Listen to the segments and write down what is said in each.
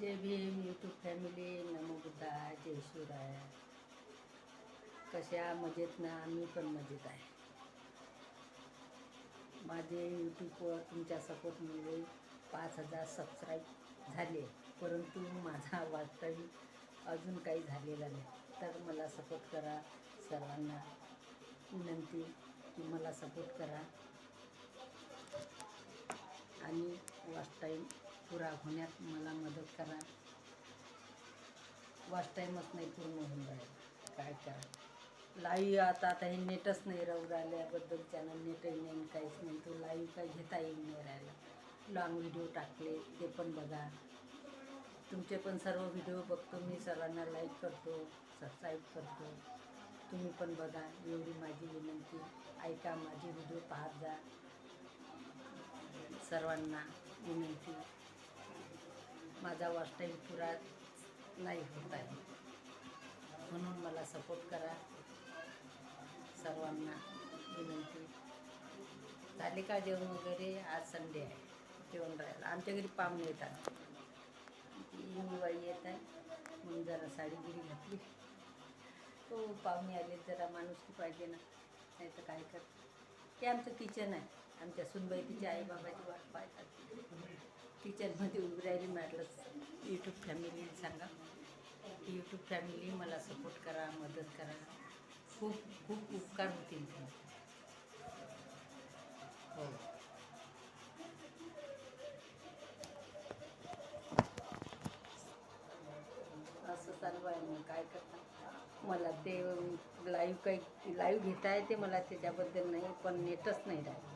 जय Bhim YouTube family नमो बुद्धा जय शिवराय. कशा मजेत ना मी पण मजेत आहे. माझे यूट्यूबवर तुमच्या सपोर्टमुळे पाच हजार सबस्क्राईब झाले परंतु माझा वास्तविक अजून काही झालेला नाही. तर मला सपोर्ट करा सर्वांना. विनंती की मला सपोर्ट करा. आणि पुरा होण्यात मला मदत करा. वॉच टाईमच नाही पूर्ण होऊन राहील काय करा? लाईव्ह आता आता हे नेटच नाही राहू राहिल्याबद्दल चॅनल नेटही नाही काहीच नाही. तो लाईव्ह काही घेता येईल नाही राहिला. लॉंग व्हिडिओ टाकले ते पण बघा. तुमचे पण सर्व व्हिडिओ बघतो. मी सर्वांना लाईक करतो सबस्क्राईब करतो. तुम्ही पण बघा. एवढी माझी विनंती. ऐका माझे व्हिडिओ पाहत जा. सर्वांना विनंती. माझा वॉच टाईम पुरा नाही होत आहे. म्हणून मला सपोर्ट करा. सर्वांना विनंती. झाले का जेवण वगैरे आज संडे आहे. जेवण राहायला आमच्या घरी पाहुणे येतात ती बाई येत आहे. म्हणून जरा साडीगिरी घातली. तो पाहुणे आले जरा माणुसकी पाहिजे ना. नाही तर काय कर. ते आमचं किचन आहे. आमच्या सुनबाई तिच्या आईबाबाची वाट पाहतात. किचनमध्ये उभी राहिली म्हटलं यूट्यूब फॅमिली सांगा. की यूट्यूब फॅमिली मला सपोर्ट करा मदत करा. खूप खूप उपकार होतील हो. असं चालू आहे मग. काय करता? मला ते लाईव्ह काही लाईव्ह घेता येते मला त्याच्याबद्दल नाही पण नेटच नाही राहिलं.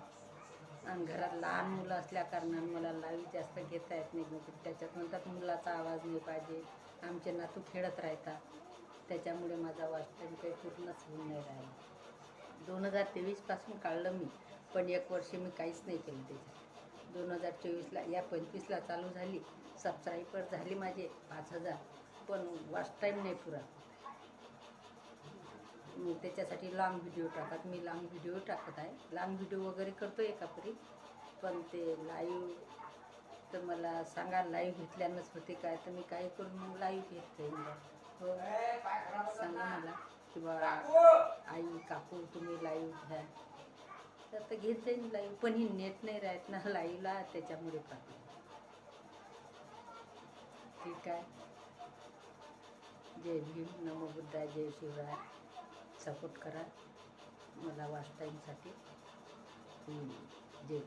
आणि घरात लहान मुलं असल्या कारणानं मला लाईव्ह जास्त घेता येत नाही. म्हणजे त्याच्यात म्हणतात मुलाचा आवाज नाही पाहिजे आमचे नातू खेळत राहतात. त्याच्यामुळे माझा वाचन काही पूर्णच होऊन नाही राहिला. दोन हजार तेवीसपासून काढलं मी पण एक वर्ष मी काहीच नाही केलं त्याच्यात. दोन हजार चोवीसला या पंचवीसला चालू झाली सबस्क्रायबर झाली माझे पाच हजार पण वॉच टाईम नाही पुरा. मी त्याच्यासाठी लाँग व्हिडिओ टाकत मी लाँग व्हिडिओ टाकत आहे. लाँग व्हिडिओ वगैरे करतो एकापरी पण ते लाईव्ह तर मला सांगा लाईव्ह घेतल्यानंच होते काय? तर मी काय करून मग लाईव्ह घेत हो. सांगा मला किंवा आई काकू तुम्ही लाईव्ह घ्या. तर आता घेत लाईव्ह पण ही नेट नाही राहत ना लाईव्हला त्याच्यामुळे पाहते ठीक आहे. जय भीम. नमो बुद्धा जय शिवराय. सपोर्ट करा. मला वाच टाईमसाठी. जे